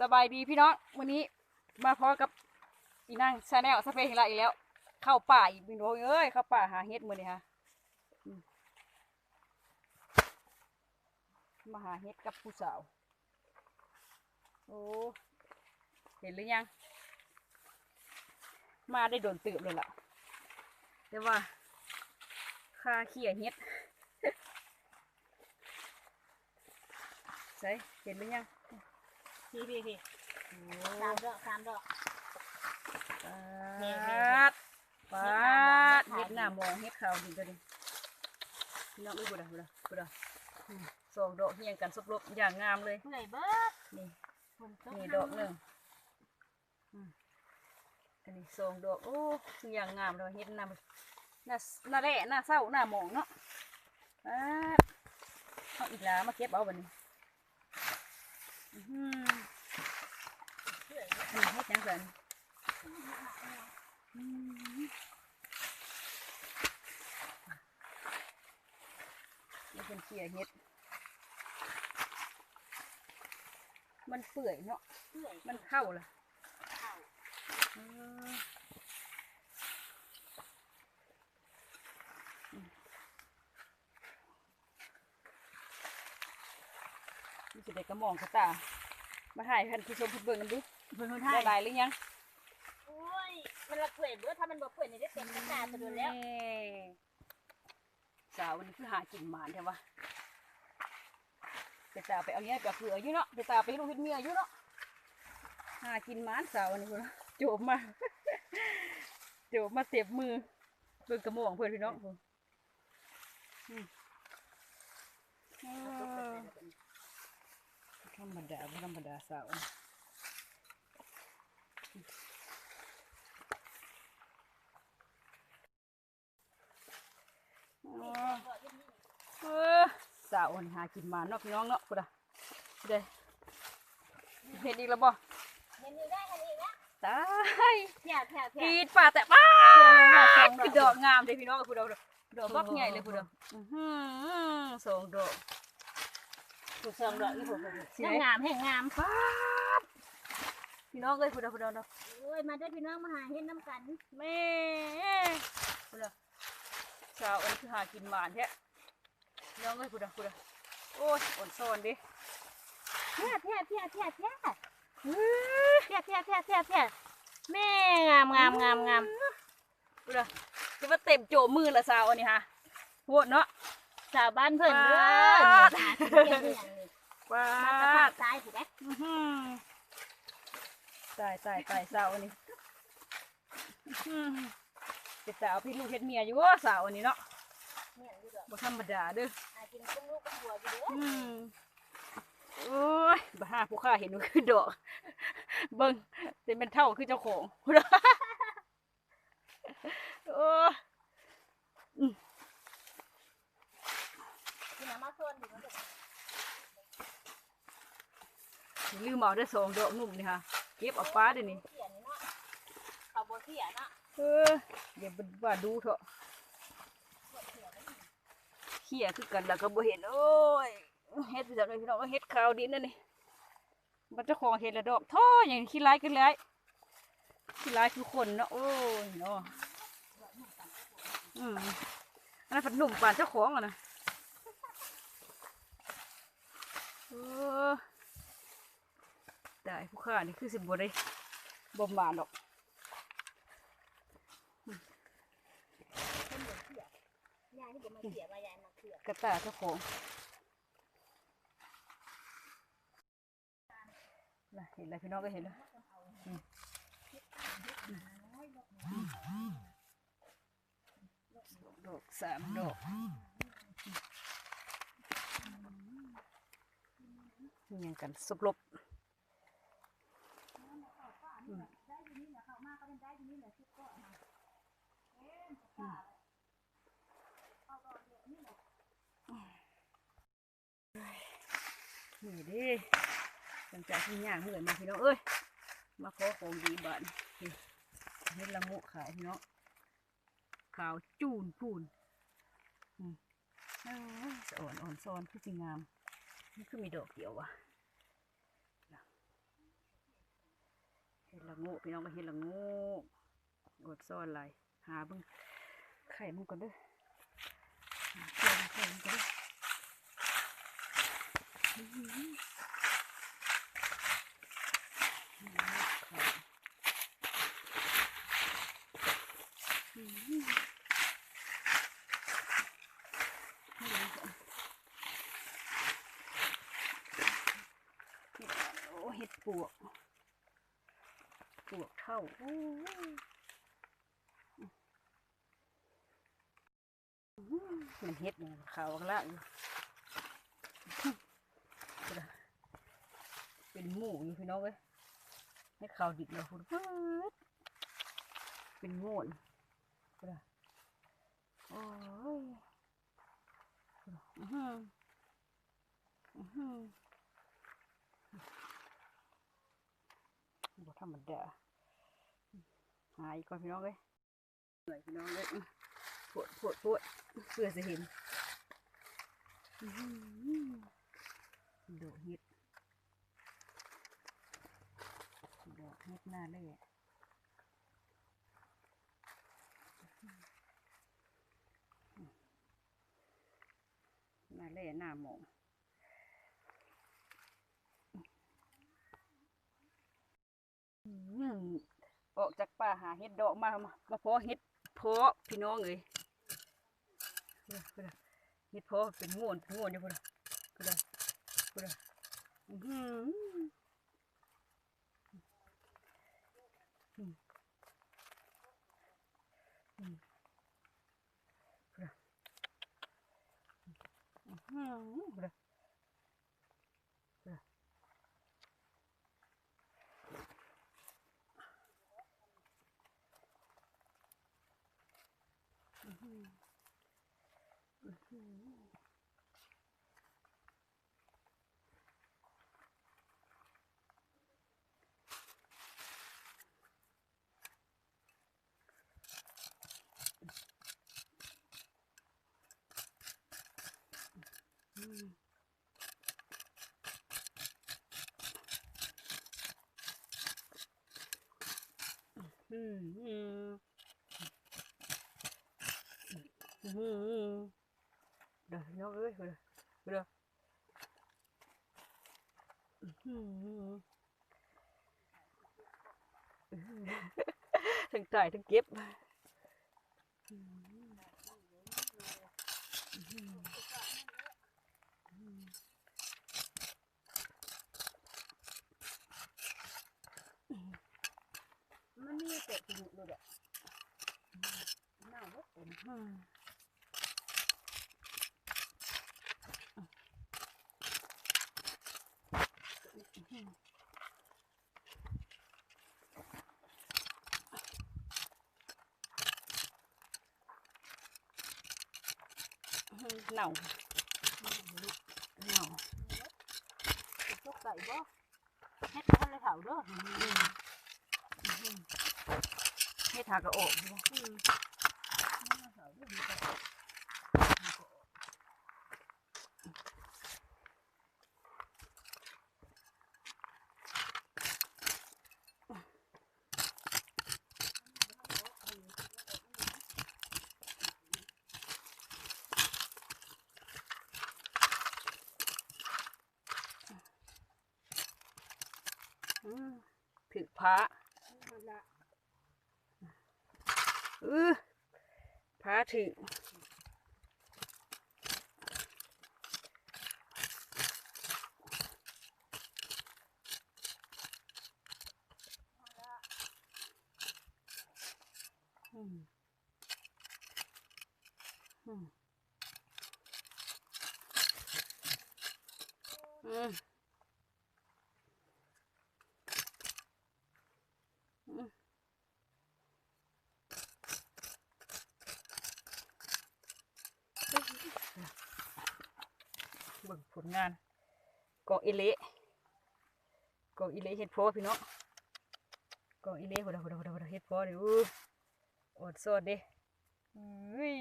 สบายดีพี่น้องวันนี้มาพอกับอีนางชาแนลสเปนอีกแล้วอีกแล้ว เข้าป่าอีกพี่น้องเอ้ยเข้าป่าหาเฮ็ดมือนี้ฮะมาหาเฮ็ดกับผู้สาวโอ้เห็นหรือยัง มาได้โดนตืบเลยล่ะแต่ว่าคาเขี่ยเฮ็ดใส่เห็นหรือยัง พี่พี่พี่โอ้สามดอกสามดอกปเห็นาดปาดเห็เฮ็ดดหหน้าน้ามมอองงเฮ็ดขาวดีตัวนี้พี่น้องอุ้ยบุดาบุดาบุดาอืมสองดอกเฮียงกันสบลบอย่างงามเลยเมื่อยเบิดนี่ฝนตกนี่ดอกหนึ่งอืมอันนี้สองดอกโอ้อย่างงามเลยเฮ็ดหน้าหน้าหน้าแร่หน้าเศร้าหน้ามองเนาะปาดเอาอีกแล้วมาเก็บเอาบัดนี้ อื้อหืออันนี้เฮ็ดยังไงอืมนี่เป็นเขี่ยเห็ด มันเปื่อยเนาะเมื่อยมันเข้าล่ะ เข้า อืมนี่จะได้กระหมองกระตา มาถ่ายพันผู้ชมผู้เบิ่งกันดูเพิ่นคนได้ไทยหลายหรือยังโอ้ย มันละเปื่อยเบิดถ้ามันบ่เปื่อยนี่ได้เต็มกระตาตัวเดียวแล้วนี่สาววันนี้คือหากินหมานใช่ปะไปตาไปเอาเนี้ยไปเอาเกลืออยู่เนาะไปตาไปให้ลูกเฮ็ดเมียอยู่เนาะหากินหมานสาววันนี้พุ่นน่ะโจบมาโจบมาเสียบมือเบิ่งกระหม่อมเพื่อนพี่น้องพุ่นอืมอ่าธ รรมดาบ่ธรรมดาสาวอ๋อเออสาวนี่หากินหมาเนาะพี่น้องเนาะกูดะเด้เห็นอีกแล้วบ่เห็นอยู่ได้เห็นอีกแล้วตายแผ่แผ่กแผ่รีดป่าแต่ป้าสองคือดดออกกงามเลยพี่น้องกูดอกดอกบักใหญ่เลยกูดอกอื้อหือสองดอก ถูกสองดอกอีกผมสิไหนงามแห่งงามป้าดพี่น้องเลยกูดอกกูดอกโอ้ยมาได้พี่น้องมาหาเห็ดน้ำกันแม่กูดอกสาวอันคือหากินหมานแท้พี่น้องเลยกูดอกกูดอกโอ้ยอ่อนซ้อนดิแผ่แผ่แผ่แผ่แผ่อื้อแผ่แผ่แผ่แผ่แผ่แม่งามงามงามงามดูดิจะมาเต็มโจมือละสาวอันนี้ฮะโหดเนาะ สาวบ้านเพิ่นเด้อว้านี่หาสิเก็บเรื่องนี่ว้ามันกระพาดกซ้ายสิเด้อื้อหือตายตายตายสาวอันนี้อื้อหือเป็นสาวพี่ลูกเฮ็ดเมียอยู่ว่าสาวอันนี้เนาะเนี่ยอยู่ดอกบ่ธรรมดาเด้อ หากินกุ้งลูกกุ้งบัวอยู่เด้ออืมโอ้ยบ้าผู้ข้าเห็นมันคือดอก เบิ่งเป็นเป็นเท่าคือเจ้าของ โอ้ย พี่น้ำมาโซนอยู่มันก็ ลืมเอาได้อสองดอกหนุ่มนี่ค่ะเก็บเอาฟ้าเดี๋ยวนี้เขียนนี่เนาะเขาบ่เขียนเนาะเออเดี๋ยวว่าดูเถอะเขี่ยคือกันแล้วก็บ่เห็นโอ้ยเฮ็ดแบบนี้พี่น้องว่าเฮ็ดขาวดินนั่นนี่มันเจ้าของเห็ดละดอกท่ออย่างขี้ร้ายกันเลยขี้ร้ายคือคนเนาะโอ้ยเนาะอืมอันนั้นผัดหนุ่มป่านเจ้าของอะนะ เออได้ผู้ค้านี่คือสิบ่ได้บ่มาดอกยายนี่บ่มาเขียนว่ายายมาเขียนกระตาเจ้าของน่ะเห็นแล้วพี่น้องก็เห็นแล้วอืมดอกสามดอก ยังกันสุบลบนี่ดิหลังจากที่ย่างเหนื่อยมาพี่น้องเอ้ย มาขอของดีบ้านนี่เฮ็ดละโมขายพี่น้องขาวจูนพูนอืมอ่อนอ่อนซอนคือสิงาม นี่คือมีดอกเดียววะเห็ดละงูพี่น้องมาเห็ดละงูอดซ่อนลายหาบึงไข่มุกกันด้อไข่มึงก่อนเด้อ เห็ดปวก ปวกเท่าโอ้มันเฮ็ดเนี่ยขาวกละอยู่เป็นหมูอยู่พี่น้องเอ้ยให้ขาวดิบเลยคุณเป็นโง่นโอ้ยอือหืออือหือบ่ ธรรมดาหายก่อนพี่น้องเลยเหนื่อยพี่น้องเลยอื้อปวดปวดปวดเพื่อจะเห็นอื้อหือดอกเห็ดดอกเห็ดหน้าเลยอะหน้าเล่หน้าหมองอื้อ ออกจากป่าหาเห็ดดอกมามาเพาะเห็ดเพาะพี่น้องเลยเห็ดเพาะเป็นง่วนง่วนอยู่พุ่นน่ะพุ่นน่ะพุ่นน่ะอื้อหืออืมอืมพุ่นน่ะอื้อหือพุ่น อื้อหืออื้อหืออืมอืมอืม อื้อหือเด้อน้องเอ้ ยเด้อเด้ออื้อหืออือหือทั้งจ่ายทั้งเก็บมันมีแต่กินดูเด้อน่าว่าเป็นอืมเน่าเน่าตกใส่บ่เฮ็น เลยเฒ่าเด้อให้ทากร พระเออพระถึกอืมอืมอืม เบิ่ งผลงานกองอิเละกองอิเละเฮ็ดพอพี่น้องกองอิเละพุ่นน่ะพุ่นน่ะพุ่นน่ะพุ่นน่ะเฮ็ดพอนี่อู้อดสอดเด้อุ้ย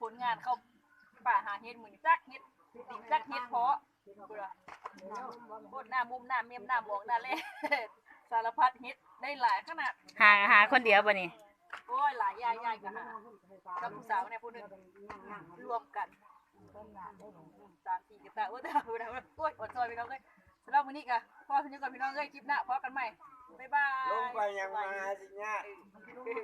ผลงานเข้าป่าหาเฮ็ดมื้อนี้จักเฮ็ดติจักเฮ็ดพอพุ่นน่ะโคตรหน้ามุมหน้าเมมหน้าหมองหน้าเล่สารพัดเฮ็ดได้หลายขนาดหาหาคนเดียวบ่นี่โอ้ยหลายอย่างยายกันหากับผู้สาวเนี่ยผู้หนึงรวมกัน สามสี่กระตาโอ้ยแต่โอ้ยโอ้ยอดซอยพี่น้องเลยสำหรับวันนี้ก็พ่อถึงนี้ก่อนพี่น้องเลยคลิปหน้าพบกันใหม่บ๊ายบายลงไปยังมาสิเนี่ย